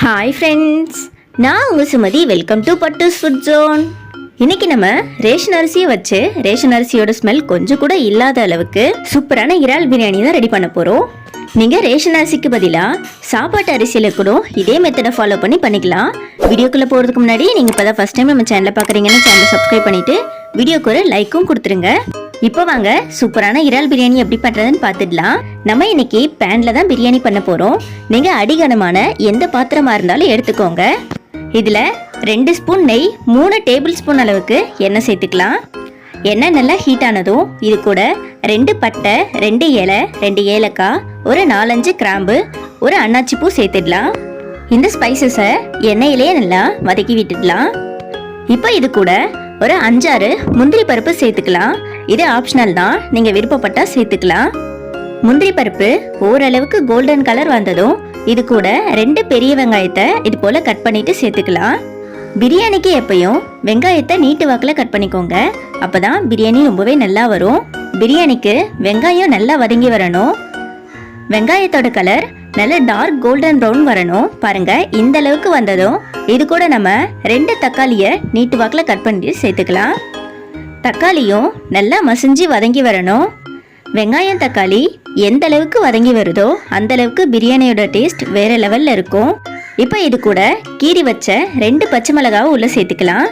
Hi friends நான் உங்கள் Sumathi. Welcome to Pattu's food zone இன்னைக்கு நம்ம ரேஷன் அரிசியை வச்சு ரேஷன் அரிசியோட ஸ்மெல் கொஞ்சம் கூட இல்லாத அளவுக்கு சூப்பரான இறால் பிரியாணி தான் ரெடி பண்ண போகிறோம் நீங்கள் ரேஷன் அரிசிக்கு பதிலாக சாப்பாட்டு அரிசியில் கூட இதே மெத்தடை ஃபாலோ பண்ணி பண்ணிக்கலாம். வீடியோக்குள்ளே போகிறதுக்கு முன்னாடி நீங்கள் இப்போ தான் ஃபஸ்ட் டைம் நம்ம சேனலை பார்க்குறீங்கன்னா சேனலை சப்ஸ்கிரைப் பண்ணிவிட்டு வீடியோக்கு ஒரு லைக்கும் கொடுத்துருங்க. இப்போ வாங்க சூப்பரான இறால் பிரியாணி எப்படி பண்ணுறதுன்னு பார்த்துடலாம். நம்ம இன்னைக்கு பேனில் தான் பிரியாணி பண்ண போகிறோம் நீங்கள் அடிகனமான எந்த பாத்திரமா இருந்தாலும் எடுத்துக்கோங்க. இதில் ரெண்டு ஸ்பூன் நெய் மூணு டேபிள் ஸ்பூன் அளவுக்கு எண்ணெய் சேர்த்துக்கலாம். எண்ணெய் நல்லா ஹீட் ஆனதும் இது கூட ரெண்டு பட்டை ரெண்டு இலை ரெண்டு ஏலக்காய் ஒரு நாலஞ்சு கிராம்பு ஒரு அன்னாச்சி பூ சேர்த்துடலாம். இந்த ஸ்பைசஸை எண்ணெயிலே நல்லா வதக்கி விட்டுடலாம். இப்போ இது கூட ஒரு அஞ்சாறு முந்திரி பருப்பு சேர்த்துக்கலாம். இது ஆப்ஷனல் தான். நீங்கள் விருப்பப்பட்டால் சேர்த்துக்கலாம். முந்திரி பருப்பு ஓரளவுக்கு கோல்டன் கலர் வந்ததும் இது கூட ரெண்டு பெரிய வெங்காயத்தை இது போல் கட் பண்ணிட்டு சேர்த்துக்கலாம். பிரியாணிக்கு எப்பயும் வெங்காயத்தை நீட்டு வாக்கில் கட் பண்ணிக்கோங்க. அப்போ தான் பிரியாணி ரொம்பவே நல்லா வரும். பிரியாணிக்கு வெங்காயம் நல்லா வதங்கி வரணும். வெங்காயத்தோட கலர் நல்ல டார்க் கோல்டன் ப்ரௌன் வரணும். பாருங்க இந்த அளவுக்கு வந்ததும் இது கூட நம்ம ரெண்டு தக்காளியை நீட்டு வாக்கில் கட் பண்ணி சேர்த்துக்கலாம். தக்காளியும் நல்லா மசிஞ்சு வதங்கி வரணும். வெங்காயம் தக்காளி எந்த அளவுக்கு வதங்கி வருதோ அந்த அளவுக்கு பிரியாணியோட டேஸ்ட் வேற லெவல்ல இருக்கும். இப்போ இது கூட கீறி வச்ச ரெண்டு பச்சை மிளகாவும் உள்ள சேர்த்துக்கலாம்.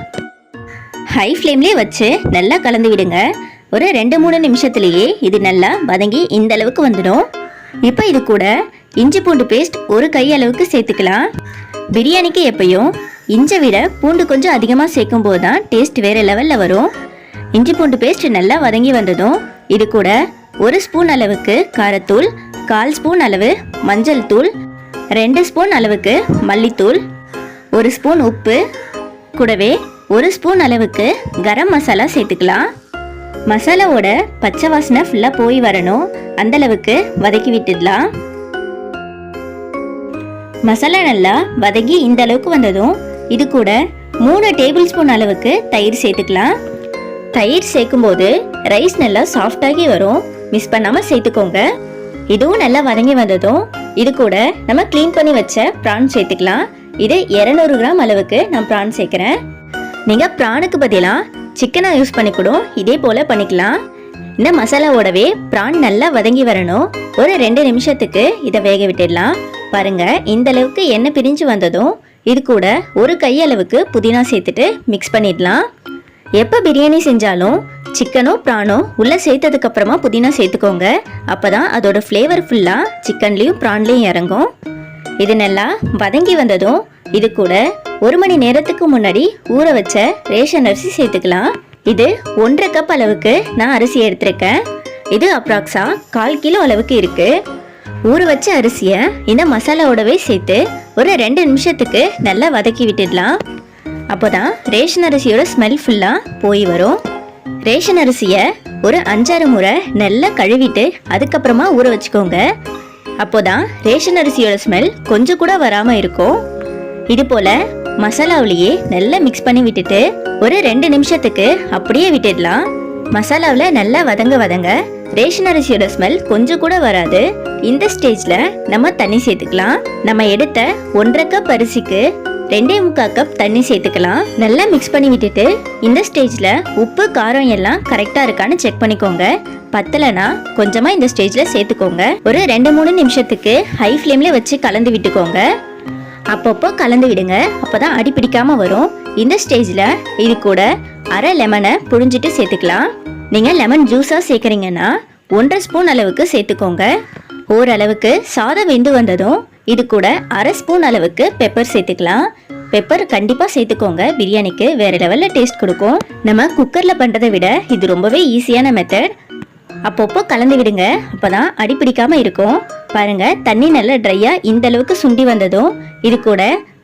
ஹை ஃப்ளேம்லேயே வச்சு நல்லா கலந்து விடுங்க. ஒரு ரெண்டு மூணு நிமிஷத்துலேயே இது நல்லா வதங்கி இந்த அளவுக்கு வந்துடும். இப்போ இது கூட இஞ்சி பூண்டு பேஸ்ட் ஒரு கை அளவுக்கு சேர்த்துக்கலாம். பிரியாணிக்கு எப்பயும் இஞ்சை விட பூண்டு கொஞ்சம் அதிகமாக சேர்க்கும் போது தான் டேஸ்ட் வேறு லெவலில் வரும். இஞ்சி பூண்டு பேஸ்ட் நல்லா வதங்கி வந்ததும் இது கூட ஒரு ஸ்பூன் அளவுக்கு காரத்தூள் கால் ஸ்பூன் அளவு மஞ்சள் தூள் ரெண்டு ஸ்பூன் அளவுக்கு மல்லித்தூள் ஒரு ஸ்பூன் உப்பு கூடவே ஒரு ஸ்பூன் அளவுக்கு கரம் மசாலா சேர்த்துக்கலாம். மசாலாவோட பச்சை வாசனை ஃபுல்லாக போய் வரணும். அந்தளவுக்கு வதக்கி விட்டுடலாம். மசாலா நல்லா வதங்கி இந்த அளவுக்கு வந்ததும் இது கூட மூணு டேபிள் ஸ்பூன் அளவுக்கு தயிர் சேர்த்துக்கலாம். தயிர் சேர்க்கும்போது ரைஸ் நல்லா சாஃப்டாகி வரும். மிஸ் பண்ணாமல் சேர்த்துக்கோங்க. இதுவும் நல்லா வதங்கி வந்ததும் இது கூட நம்ம க்ளீன் பண்ணி வச்ச ப்ரான் சேர்த்துக்கலாம். இது 200 கிராம் அளவுக்கு நான் ப்ரான் சேர்க்குறேன். நீங்கள் ப்ரானுக்கு பதிலாக சிக்கனை யூஸ் பண்ணி இதே போல் பண்ணிக்கலாம். இந்த மசாலாவோடவே ப்ரான் நல்லா வதங்கி வரணும். ஒரு ரெண்டு நிமிஷத்துக்கு இதை வேக விட்டுடலாம். பாருங்க இந்த அளவுக்கு எண்ணெய் பிரிஞ்சு வந்ததும் இது கூட ஒரு கையளவுக்கு புதினா சேர்த்துட்டு மிக்ஸ் பண்ணிடலாம். எப்போ பிரியாணி செஞ்சாலும் சிக்கனோ ப்ரானோ உள்ளே சேர்த்ததுக்கப்புறமா புதினா சேர்த்துக்கோங்க. அப்போ தான் அதோட ஃப்ளேவர் ஃபுல்லாக சிக்கன்லேயும் ப்ரான்லேயும் இறங்கும். இது நல்லா வதங்கி வந்ததும் இது கூட ஒரு மணி நேரத்துக்கு முன்னாடி ஊற வச்ச ரேஷன் அரிசி சேர்த்துக்கலாம். இது ஒன்றரை கப் அளவுக்கு நான் அரிசி எடுத்திருக்கேன். இது அப்ராக்ஸாக கால் கிலோ அளவுக்கு இருக்குது ஊற வச்ச அரிசியை இந்த மசாலாவோடவே சேர்த்து ஒரு ரெண்டு நிமிஷத்துக்கு நல்லா வதக்கி விட்டுடலாம். அப்போதான் ரேஷன் அரிசியோட ஸ்மெல் ஃபுல்லாக போய் வரும். ரேஷன் அரிசியை ஒரு அஞ்சாறு முறை நல்லா கழுவிட்டு அதுக்கப்புறமா ஊற வச்சுக்கோங்க. அப்போதான் ரேஷன் அரிசியோட ஸ்மெல் கொஞ்சம் கூட வராமல் இருக்கும். இது போல் மசாலாவிலேயே நல்லா மிக்ஸ் பண்ணி விட்டுட்டு ஒரு ரெண்டு நிமிஷத்துக்கு அப்படியே விட்டுடலாம். மசாலாவில் நல்லா வதங்க வதங்க ரேஷன் அரிசியோட ஸ்மெல் கொஞ்சம் கூட வராது. இந்த ஸ்டேஜில் நம்ம தண்ணி சேர்த்துக்கலாம். நம்ம எடுத்த ஒன்றரை கப் அரிசிக்கு ரெண்டே முக்கால் கப் தண்ணி சேர்த்துக்கலாம். நல்லா மிக்ஸ் பண்ணி விட்டுட்டு இந்த ஸ்டேஜில் உப்பு காரம் எல்லாம் கரெக்டாக இருக்கான்னு செக் பண்ணிக்கோங்க. பத்தலைனா கொஞ்சமாக இந்த ஸ்டேஜில் சேர்த்துக்கோங்க. ஒரு ரெண்டு மூணு நிமிஷத்துக்கு ஹை ஃப்ளேமில் வச்சு கலந்து விட்டுக்கோங்க. அப்பப்போ கலந்து விடுங்க. அப்பதான் அடி பிடிக்காமல் வரும். இந்த ஸ்டேஜில் இது கூட அரை லெமனை புழிஞ்சிட்டு சேர்த்துக்கலாம். நீங்கள் லெமன் ஜூஸாக சேர்க்குறீங்கன்னா ஒன்றரை ஸ்பூன் அளவுக்கு சேர்த்துக்கோங்க. ஓரளவுக்கு சாதம் வெந்து வந்ததும் இது கூட அரை ஸ்பூன் அளவுக்கு பெப்பர் சேர்த்துக்கலாம். பெப்பர் கண்டிப்பாக சேர்த்துக்கோங்க. பிரியாணிக்கு வேறு லெவலில் டேஸ்ட் கொடுக்கும். நம்ம குக்கரில் பண்ணுறதை விட இது ரொம்பவே ஈஸியான மெத்தட் அப்பப்போ கலந்து விடுங்க. அப்போ தான் அடிப்பிடிக்காமல் இருக்கும். பாருங்கள் தண்ணி நல்லா ட்ரையாக இந்த அளவுக்கு சுண்டி வந்ததும் இது கூட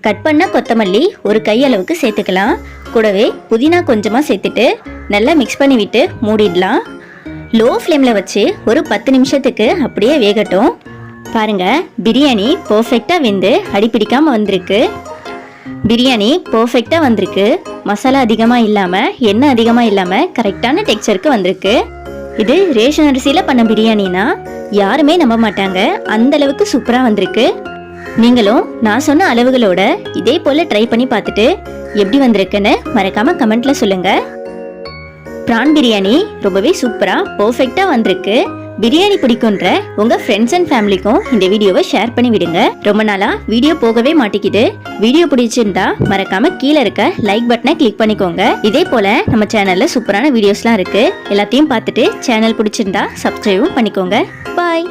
கட் பண்ண கொத்தமல்லி ஒரு கை அளவுக்கு சேர்த்துக்கலாம். கூடவே புதினா கொஞ்சமாக சேர்த்துட்டு நல்லா மிக்ஸ் பண்ணி விட்டு மூடிடலாம். லோ ஃப்ளேமில் வச்சு ஒரு பத்து நிமிஷத்துக்கு அப்படியே வேகட்டும். பாருங்கள் பிரியாணி பர்ஃபெக்டாக வெந்து அடிப்பிடிக்காமல் வந்திருக்கு. பிரியாணி பர்ஃபெக்டாக வந்திருக்கு. மசாலா அதிகமாக இல்லாமல் எண்ணெய் அதிகமாக இல்லாமல் கரெக்டான டெக்ஸ்சருக்கு வந்திருக்கு. இது ரேஷன் அரிசியில் பண்ண பிரியாணினா யாருமே நம்ப மாட்டாங்க. அந்த அளவுக்கு சூப்பராக வந்திருக்கு. நீங்களும் நான் சொன்ன அளவுகளோட இதே போல் ட்ரை பண்ணி பார்த்துட்டு எப்படி வந்திருக்குன்னு மறக்காமல் கமெண்ட்டில் சொல்லுங்கள் ப்ரான் பிரியாணி ரொம்பவே சூப்பராக பர்ஃபெக்டாக வந்திருக்கு. பிரியாணி பிடிக்குன்ற உங்க ஃப்ரெண்ட்ஸ் அண்ட் ஃபேமிலிக்கும் இந்த வீடியோவை ஷேர் பண்ணி விடுங்க. ரொம்ப நாளா வீடியோ போகவே மாட்டேங்குது. வீடியோ பிடிச்சிருந்தா மறக்காம கீழே இருக்க லைக் பட்டனை கிளிக் பண்ணிக்கோங்க. இதே போல நம்ம சேனல்ல சூப்பரான வீடியோஸ்லாம் இருக்கு. எல்லாத்தையும் பார்த்துட்டு சேனல் பிடிச்சிருந்தா சப்ஸ்கிரைபும் பண்ணிக்கோங்க. பாய்